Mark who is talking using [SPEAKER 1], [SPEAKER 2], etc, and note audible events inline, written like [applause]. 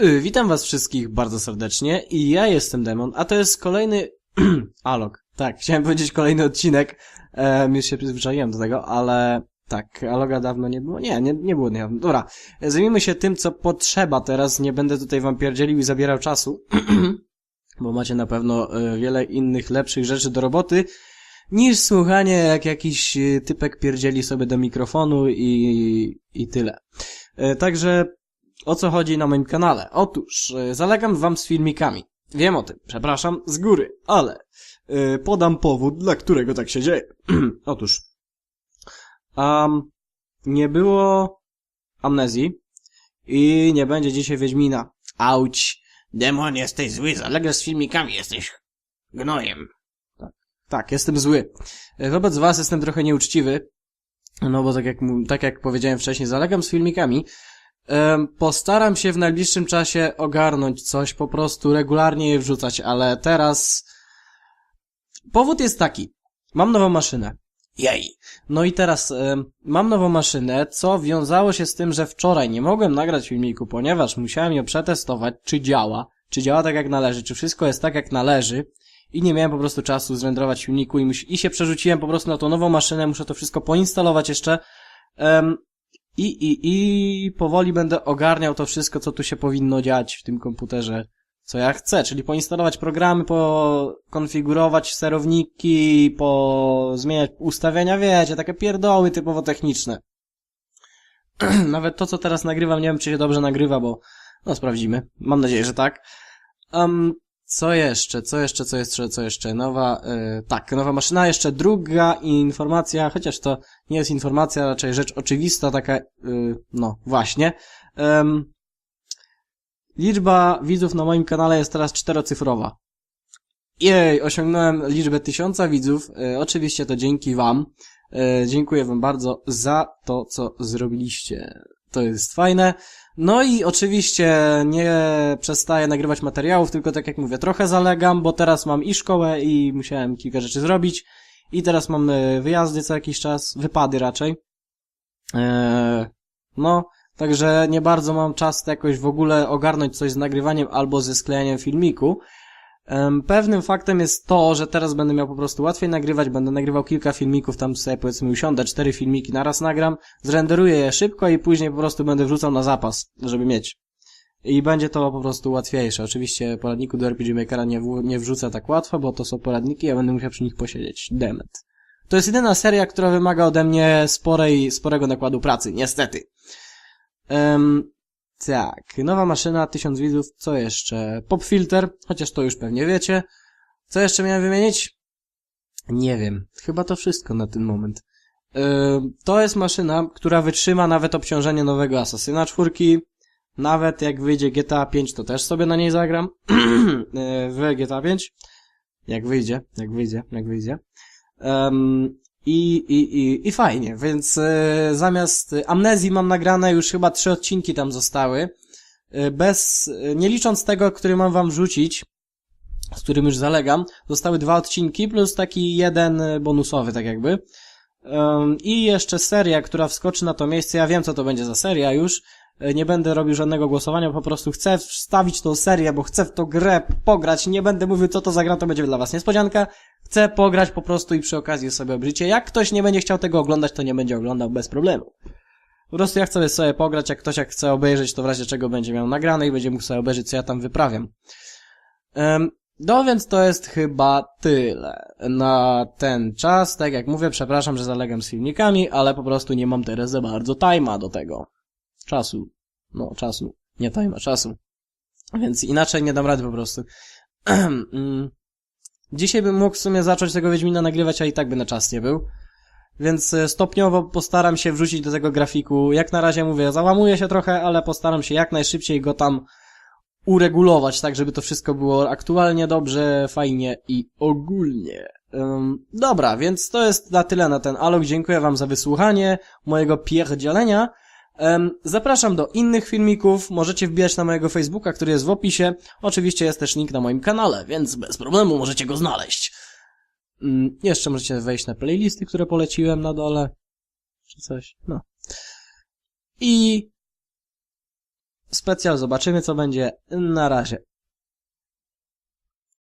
[SPEAKER 1] Y, Witam was wszystkich bardzo serdecznie i ja jestem Demon, a to jest kolejny [clears throat] Alok. Tak, chciałem powiedzieć kolejny odcinek, e, już się przyzwyczaiłem do tego, ale tak, Aloga dawno nie było, nie, nie, nie było dawno. Dobra, zajmijmy się tym, co potrzeba teraz, nie będę tutaj wam pierdzielił i zabierał czasu, [clears throat] bo macie na pewno e, wiele innych, lepszych rzeczy do roboty, niż słuchanie jak jakiś e, typek pierdzieli sobie do mikrofonu i, i tyle. Także o co chodzi na moim kanale? Otóż, e, zalegam wam z filmikami. Wiem o tym, przepraszam z góry, ale e, podam powód, dla którego tak się dzieje. [clears throat] Otóż, um, nie było amnezji i nie będzie dzisiaj Wiedźmina. Auć!
[SPEAKER 2] Demon, jesteś zły, zalegasz z filmikami, jesteś gnojem.
[SPEAKER 1] Tak, jestem zły. E, Wobec was jestem trochę nieuczciwy, no bo tak jak, tak jak powiedziałem wcześniej, zalegam z filmikami. Postaram się w najbliższym czasie ogarnąć coś, po prostu regularnie je wrzucać, ale teraz... Powód jest taki. Mam nową maszynę.
[SPEAKER 2] Jej.
[SPEAKER 1] No i teraz mam nową maszynę, co wiązało się z tym, że wczoraj nie mogłem nagrać filmiku, ponieważ musiałem ją przetestować, czy działa, czy działa tak jak należy, czy wszystko jest tak jak należy i nie miałem po prostu czasu zrenderować filmiku i, i się przerzuciłem po prostu na tą nową maszynę, muszę to wszystko poinstalować jeszcze em, i, i, i powoli będę ogarniał to wszystko, co tu się powinno dziać w tym komputerze, co ja chcę, czyli poinstalować programy, pokonfigurować sterowniki, po zmieniać ustawienia, wiecie, takie pierdoły typowo techniczne. [clears throat] Nawet to, co teraz nagrywam, nie wiem, czy się dobrze nagrywa, bo no sprawdzimy. Mam nadzieję, że tak. Um, co jeszcze, co jeszcze, co jeszcze, co jeszcze? Nowa, y, tak, nowa maszyna, jeszcze druga informacja, chociaż to nie jest informacja, raczej rzecz oczywista, taka, y, no, właśnie. Em, liczba widzów na moim kanale jest teraz czterocyfrowa. Jej, osiągnąłem liczbę tysiąca widzów, y, oczywiście to dzięki wam. Dziękuję wam bardzo za to, co zrobiliście. To jest fajne. No i oczywiście nie przestaję nagrywać materiałów, tylko tak jak mówię, trochę zalegam, bo teraz mam i szkołę i musiałem kilka rzeczy zrobić. I teraz mam wyjazdy co jakiś czas, wypady raczej. Eee, no, także nie bardzo mam czas jakoś w ogóle ogarnąć coś z nagrywaniem albo ze sklejaniem filmiku. Pewnym faktem jest to, że teraz będę miał po prostu łatwiej nagrywać, będę nagrywał kilka filmików, tam sobie powiedzmy usiądę, cztery filmiki naraz nagram, zrenderuję je szybko i później po prostu będę wrzucał na zapas, żeby mieć. I będzie to po prostu łatwiejsze. Oczywiście poradniku do RPG Makera nie, w, nie wrzucę tak łatwo, bo to są poradniki, ja będę musiał przy nich posiedzieć. Demet. To jest jedyna seria, która wymaga ode mnie sporej, sporego nakładu pracy, niestety. Em, tak, nowa maszyna, 1000 widzów, co jeszcze? Pop filter, chociaż to już pewnie wiecie. Co jeszcze miałem wymienić? Nie wiem, chyba to wszystko na ten moment. Yy, to jest maszyna, która wytrzyma nawet obciążenie nowego Assassina 4. Nawet jak wyjdzie GTA 5, to też sobie na niej zagram. [clears throat] Yy, w GTA 5. Jak wyjdzie, jak wyjdzie, jak wyjdzie. Em, i, i, i, I fajnie, więc e, zamiast amnezji mam nagrane już chyba trzy odcinki tam zostały. E, bez, e, nie licząc tego, który mam wam wrzucić, z którym już zalegam, zostały dwa odcinki plus taki jeden e, bonusowy, tak jakby. Em, I jeszcze seria, która wskoczy na to miejsce. Ja wiem, co to będzie za seria już. E, Nie będę robił żadnego głosowania, po prostu chcę wstawić tą serię, bo chcę w tą grę pograć. Nie będę mówił, co to za gra, to będzie dla was niespodzianka. Chcę pograć po prostu i przy okazji sobie obejrzycie. Jak ktoś nie będzie chciał tego oglądać, to nie będzie oglądał bez problemu. Po prostu ja chcę sobie pograć, jak ktoś jak chce obejrzeć, to w razie czego będzie miał nagrane i będzie mógł sobie obejrzeć, co ja tam wyprawiam. Um, no więc to jest chyba tyle na ten czas. Tak jak mówię, przepraszam, że zalegam z filmikami, ale po prostu nie mam teraz za bardzo tajma do tego. Czasu. No, czasu. Nie tajma, czasu. Więc inaczej nie dam rady po prostu. [clears throat] Mm. Dzisiaj bym mógł w sumie zacząć tego Wiedźmina nagrywać, a i tak by na czas nie był. Więc e, stopniowo postaram się wrzucić do tego grafiku. Jak na razie mówię, załamuję się trochę, ale postaram się jak najszybciej go tam uregulować, tak żeby to wszystko było aktualnie dobrze, fajnie i ogólnie. Ym, dobra, więc to jest na tyle na ten alog. Dziękuję wam za wysłuchanie mojego pierdzielenia. Zapraszam do innych filmików, możecie wbijać na mojego Facebooka, który jest w opisie. Oczywiście jest też link na moim kanale, więc bez problemu możecie go znaleźć. Mm, Jeszcze możecie wejść na playlisty, które poleciłem na dole. Czy coś, no. I specjal, zobaczymy co będzie. Na razie.